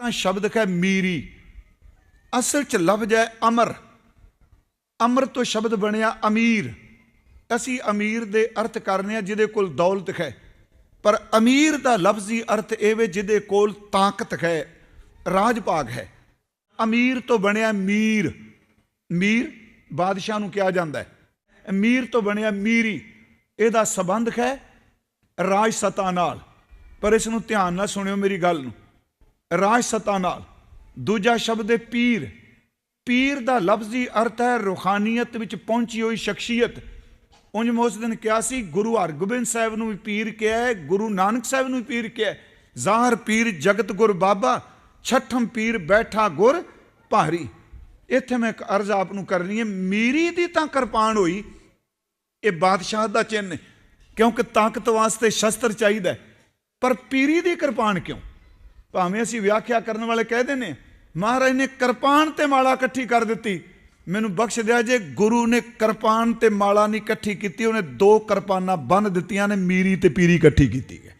ਤਾਂ ਸ਼ਬਦ ਹੈ ਮੀਰੀ। ਅਸਲ ਚ ਲਫ਼ਜ਼ ਹੈ ਅਮਰ। ਅਮਰ ਤੋਂ ਸ਼ਬਦ ਬਣਿਆ ਅਮੀਰ। ਅਸੀਂ ਅਮੀਰ ਦੇ ਅਰਥ ਕਰਨੇ ਆ ਜਿਹਦੇ ਕੋਲ ਦੌਲਤ ਹੈ। ਪਰ ਅਮੀਰ ਦਾ ਲਫ਼ਜ਼ੀ ਅਰਥ ਇਹ ਵੇ ਜਿਹਦੇ ਕੋਲ ਤਾਕਤ ਹੈ ਰਾਜ ਭਾਗ ਹੈ। ਅਮੀਰ ਤੋਂ ਬਣਿਆ ਮੀਰ। ਮੀਰ ਬਾਦਸ਼ਾਹ ਨੂੰ ਕਿਹਾ ਜਾਂਦਾ ਹੈ। ਮੀਰ ਤੋਂ ਬਣਿਆ ਮੀਰੀ। ਇਹਦਾ ਸਬੰਧ ਹੈ ਰਾਜ ਸਤਾ ਨਾਲ। ਪਰ ਇਸ ਨੂੰ ਧਿਆਨ ਨਾਲ ਸੁਣਿਓ ਮੇਰੀ ਗੱਲ ਨੂੰ। ਰਾਜ ਸਤਾ ਨਾਲ। ਦੂਜਾ ਸ਼ਬਦ ਹੈ ਪੀਰ। ਪੀਰ ਦਾ ਲਫ਼ਜ਼ੀ ਅਰਥ ਹੈ ਰੂਹਾਨੀਅਤ ਵਿੱਚ ਪਹੁੰਚੀ ਹੋਈ ਸ਼ਖਸੀਅਤ। ਉਂਝ ਮੈਂ ਉਸ ਦਿਨ ਕਿਹਾ ਸੀ, ਗੁਰੂ ਹਰਗੋਬਿੰਦ ਸਾਹਿਬ ਨੂੰ ਵੀ ਪੀਰ ਕਿਹਾ ਹੈ, ਗੁਰੂ ਨਾਨਕ ਸਾਹਿਬ ਨੂੰ ਵੀ ਪੀਰ ਕਿਹਾ ਜ਼ਾਹਰ ਪੀਰ ਜਗਤ ਗੁਰ ਬਾਬਾ, ਛਠਮ ਪੀਰ ਬੈਠਾ ਗੁਰ ਭਾਰੀ। ਇੱਥੇ ਮੈਂ ਇੱਕ ਅਰਜ਼ ਆਪ ਨੂੰ ਕਰਨੀ ਹੈ, ਮੀਰੀ ਦੀ ਤਾਂ ਕਿਰਪਾਨ ਹੋਈ, ਇਹ ਬਾਦਸ਼ਾਹ ਦਾ ਚਿੰਨ੍ਹ ਹੈ। ਕਿਉਂਕਿ ਤਾਕਤ ਵਾਸਤੇ ਸ਼ਸਤਰ ਚਾਹੀਦਾ ਪਰ ਪੀਰੀ ਦੀ ਕਿਰਪਾਨ ਕਿਉਂ? ਭਾਵੇਂ ਅਸੀਂ ਵਿਆਖਿਆ ਕਰਨ ਵਾਲੇ ਕਹਿੰਦੇ ਨੇ ਮਹਾਰਾਜ ਨੇ ਕਿਰਪਾਨ ਤੇ ਮਾਲਾ ਇਕੱਠੀ ਕਰ ਦਿੱਤੀ। ਮੈਨੂੰ ਬਖਸ਼ ਦਿਆ ਜੇ ਗੁਰੂ ਨੇ ਕਿਰਪਾਨ ਤੇ ਮਾਲਾ ਨਹੀਂ ਇਕੱਠੀ ਕੀਤੀ, ਉਹਨੇ ਦੋ ਕਿਰਪਾਨਾਂ ਬੰਨ ਦਿੱਤੀਆਂ ਨੇ, ਮੀਰੀ ਤੇ ਪੀਰੀ ਇਕੱਠੀ ਕੀਤੀ ਹੈ।